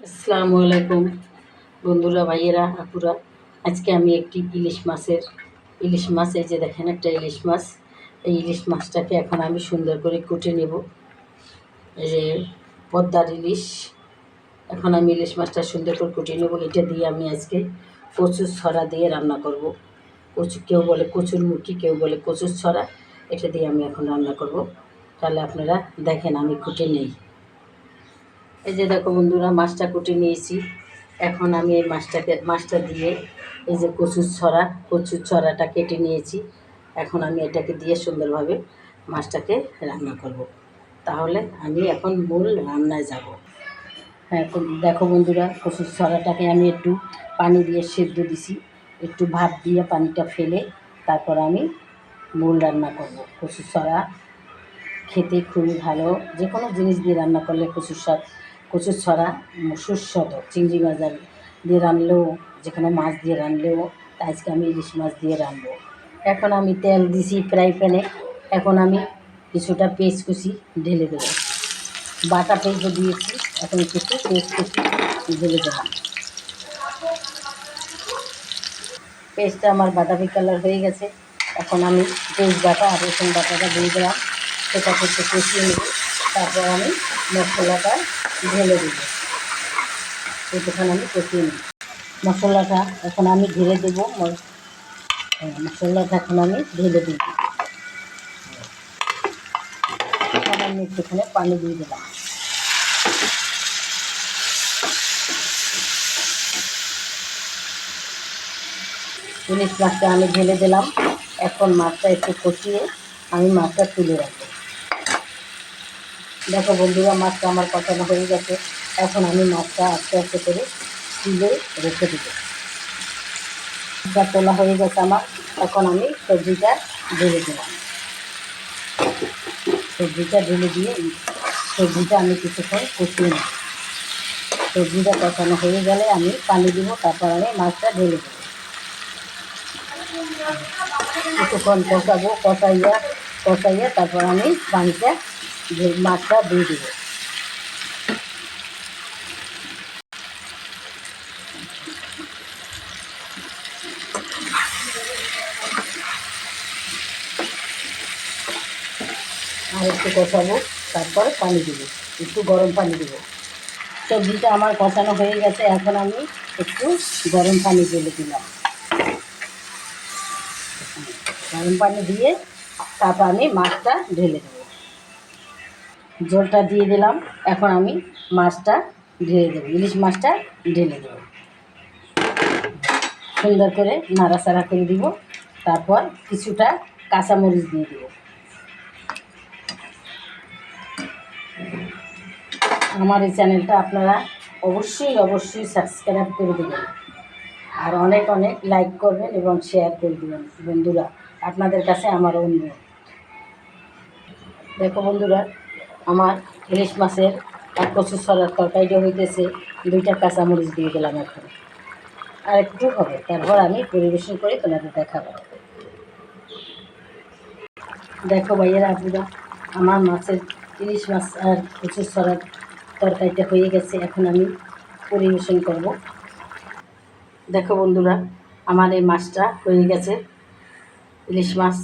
আসসালামু আলাইকুম, বন্ধুরা, ভাইয়েরা, আপুরা। আজকে আমি একটি ইলিশ মাছের, ইলিশ মাছ, এই যে দেখেন একটা ইলিশ মাছ। এই ইলিশ মাছটাকে এখন আমি সুন্দর করে কুটে নেব। এই যে পদ্মার ইলিশ। এখন আমি ইলিশ মাছটা সুন্দর করে কুটে নেব। এটা দিয়ে আমি আজকে কচুর ছড়া দিয়ে রান্না করব। কচু কেউ বলে কচুর মুখি কেউ বলে কচুর ছড়া। এটা দিয়ে আমি এখন রান্না করব। তাহলে আপনারা দেখেন, আমি কুটে নেই। এই যে দেখো বন্ধুরা, মাছটা কুটে নিয়েছি। এখন আমি এই মাছটাকে, মাছটা দিয়ে এই যে কচুর ছড়া, কচুর ছড়াটা কেটে নিয়েছি। এখন আমি এটাকে দিয়ে সুন্দরভাবে মাছটাকে রান্না করব। তাহলে আমি এখন মূল রান্নায় যাব। হ্যাঁ দেখো বন্ধুরা, কচুর ছড়াটাকে আমি একটু পানি দিয়ে সেদ্ধ দিছি। একটু ভাত দিয়ে পানিটা ফেলে তারপর আমি মূল রান্না করব। কচুর ছড়া খেতে খুবই ভালো। যে কোনো জিনিস দিয়ে রান্না করলে কচুর স্বাদ কচুর ছড়া সুস্বাদু চিংড়ি মাছ দিয়ে রানলেও যে কোনো মাছ দিয়ে রানলেও, আজকে আমি ইলিশ মাছ দিয়ে রানবো। এখন আমি তেল দিছি ফ্রাই প্যানে, এখন আমি কিছুটা পেস্ট কুচি ঢেলে দেবো। বাটা পেস্ট দিয়েছি, এখন কিছু পেস্ট কুচি ঢেলে দেবো। পেস্টটা আমার বাদামি কালার হয়ে গেছে। এখন আমি পেস্ট বাটা আর রসুন বাটাটা দিয়ে দিলাম। সেটাকে একটু কষিয়ে নেব। তারপর আমি মশলাটা ঢেলে দেব। একটুখানি আমি কষিয়ে নিই মশলাটা এখন আমি ঢেলে দেবো। মশলাটা এখন আমি ঢেলে এখন আমি একটুখানি পানি দিয়ে দিলাম ইলিশ মাছটা আমি ঢেলে দিলাম। এখন মাছটা একটু কষিয়ে আমি মাছটা তুলে রাখব। দেখো বন্ধুরা, মাছটা আমার কষানো হয়ে গেছে। এখন আমি মাছটা আস্তে আস্তে করে তুলে রেখে দেব। তোলা হয়ে গেছে আমার। এখন আমি সবজিটা ঢেলে দিলাম সবজিটা ঢেলে দিয়ে সবজিটা আমি কিছুক্ষণ কষিয়ে নেব। সবজিটা কষানো হয়ে গেলে আমি পানি দিব, তারপর আমি মাছটা ঢেলে দেবো। কিছুক্ষণ কষাবো, কষাইয়া কষাইয়া তারপর আমি পানিটা মাছটা দিয়ে দেবো। আর একটু কষাবো, তারপরে পানি দেবো, একটু গরম পানি দেবো। সবজিটা আমার কষানো হয়ে গেছে, এখন আমি একটু গরম পানি ঢেলে দিলাম। গরম পানি দিয়ে তারপর আমি মাছটা ঢেলে দেবো। জলটা দিয়ে দিলাম। এখন আমি মাছটা ঢেলে দেবো। ইলিশ মাছটা ঢেলে দেবো। সুন্দর করে নাড়াচাড়া করে দিব। তারপর কিছুটা কাঁচামরিচ দিয়ে দেবো। আমার এই চ্যানেলটা আপনারা অবশ্যই অবশ্যই সাবস্ক্রাইব করে দেবেন। আর অনেক অনেক লাইক করবেন এবং শেয়ার করে দেবেন। বন্ধুরা, আপনাদের কাছে আমার অনুরোধ। দেখো বন্ধুরা আমার ইলিশ মাছের আর কচু সরার তরকারিটা হইতেছে, দুইটা কাঁচামরিচ দিয়ে দিলাম এখন। আর একটু হবে, তারপর আমি পরিবেশন করে তোমাদের দেখাবো। দেখো ভাইয়েরা আপুরা আমার মাছের ইলিশ মাছ আর কচুর সরার তরকারিটা হয়ে গেছে, এখন আমি পরিবেশন করব। দেখো বন্ধুরা, আমার এই মাছটা হয়ে গেছে, ইলিশ মাছ।